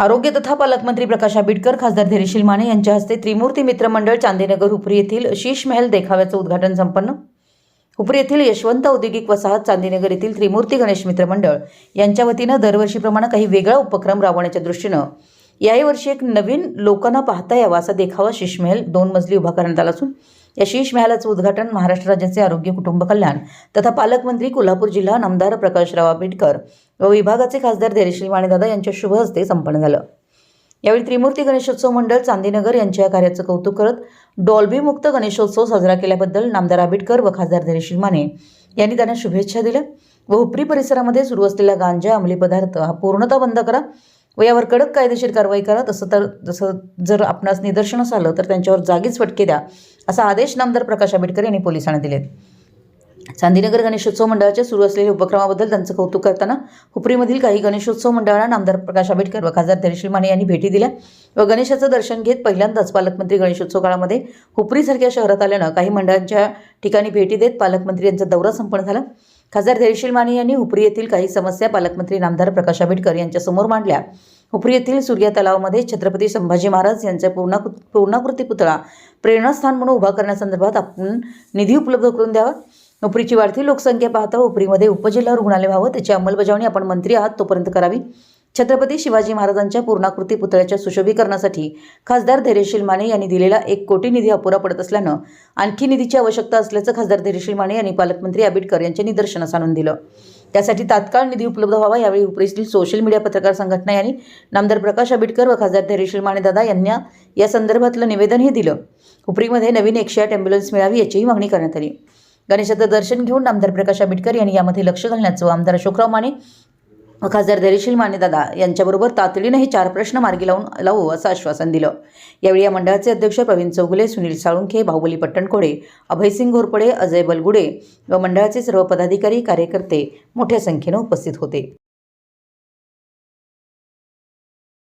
आरोग्य तथा पालकमंत्री प्रकाश आंबेडकर खासदार धैर्यशील माने यांच्या हस्ते त्रिमूर्ती मित्र मंडळ चांदीनगर उपरी येथील शीश महल देखाव्याचं उद्घाटन संपन्न. उपरी येथील यशवंत औद्योगिक वसाहत चांदीनगर येथील त्रिमूर्ती गणेश मित्र मंडळ यांच्या वतीनं दरवर्षीप्रमाणे काही वेगळा उपक्रम राबवण्याच्या दृष्टीनं याही वर्षी एक नवीन लोकांना पाहता यावा असा देखावा शीश महल दोन मजली उभा करण्यात आला असून या शीश महालाचं उद्घाटन महाराष्ट्र राज्याचे आरोग्य कुटुंब कल्याण तथा पालकमंत्री कोल्हापूर जिल्हा नामदार प्रकाशराव आंबेडकर व विभागाचे खासदार धैर्यशील माणेदादा यांच्या शुभ हस्ते संपन्न झालं. यावेळी त्रिमूर्ती गणेशोत्सव मंडळ चांदीनगर यांच्या या कार्याचं कौतुक करत डॉल्बीमुक्त गणेशोत्सव साजरा केल्याबद्दल नामदार आंबेडकर व खासदार धैर्यशील माने यांनी त्यांना शुभेच्छा दिल्या व हुपरी परिसरामध्ये सुरू असलेला गांजा अंमली पदार्थ हा पूर्णतः बंद करा. व यावर कडक कायदेशीर कारवाई करा. तसं तर जसं जर आपणास निदर्शनच आलं तर त्यांच्यावर जागीच फटके द्या असा आदेश नामदार प्रकाश आंबेडकर यांनी पोलिसांना दिलेत. चांदीनगर गणेशोत्सव मंडळाच्या सुरू असलेल्या उपक्रमाबद्दल त्यांचं कौतुक करताना हुपरीमधील काही गणेशोत्सव मंडळांना नामदार प्रकाश आंबेडकर व खासदार धैर्यशील माने यांनी भेटी दिल्या व गणेशाचं दर्शन घेत पहिल्यांदाच पालकमंत्री गणेशोत्सव काळामध्ये हुपरीसारख्या शहरात आल्यानं काही मंडळांच्या ठिकाणी भेटी देत पालकमंत्री यांचा दौरा संपन्न झाला. खासदार धैर्यशील माने यांनी हुपरी येथील काही समस्या पालकमंत्री नामदार प्रकाश आंबेडकर यांच्यासमोर मांडल्या. हुपरी येथील सूर्या तलावामध्ये छत्रपती संभाजी महाराज यांचा पूर्णाकृ पूर्णाकृती पुतळा प्रेरणास्थान म्हणून उभा करण्यासंदर्भात आपण निधी उपलब्ध करून द्यावा. उपरीची वाढती लोकसंख्या पाहता उपरीमध्ये उपजिल्हा रुग्णालय व्हावं त्याची अंमलबजावणी आपण मंत्री आहात तोपर्यंत करावी. छत्रपती शिवाजी महाराजांच्या पूर्णाकृती पुतळ्याच्या सुशोभीकरणासाठी खासदार धैर्यशील माने यांनी दिलेला एक कोटी निधी अपुरा पडत असल्यानं आणखी निधीची आवश्यकता असल्याचं खासदार धैर्यशील माने यांनी पालकमंत्री आंबेडकर यांच्या निदर्शनास आणून दिलं. त्यासाठी तात्काळ निधी उपलब्ध व्हावा यावेळी उपरीतील सोशल मीडिया पत्रकार संघटना यांनी नामदार प्रकाश आंबेडकर व खासदार धैर्यशील माने दादा यांना या संदर्भातलं निवेदनही दिलं. उपरीमध्ये नवीन एकशे आठ ॲम्ब्युलन्स मिळावी याचीही मागणी करण्यात आली. गणेशाचं दर्शन घेऊन आमदार प्रकाश आंबेडकर यांनी यामध्ये लक्ष घालण्याचं आमदार अशोकराव माने खासदार धैर्यशील मानेदादा यांच्याबरोबर तातडीनं हे चार प्रश्न मार्गी लावून लावू असं आश्वासन दिलं. यावेळी या मंडळाचे अध्यक्ष प्रवीण चौगुले सुनील साळुंखे बाहुबली पट्टणकोडे अभयसिंग घोरपडे अजय बलगुडे व मंडळाचे सर्व पदाधिकारी कार्यकर्ते मोठ्या संख्येनं उपस्थित होते.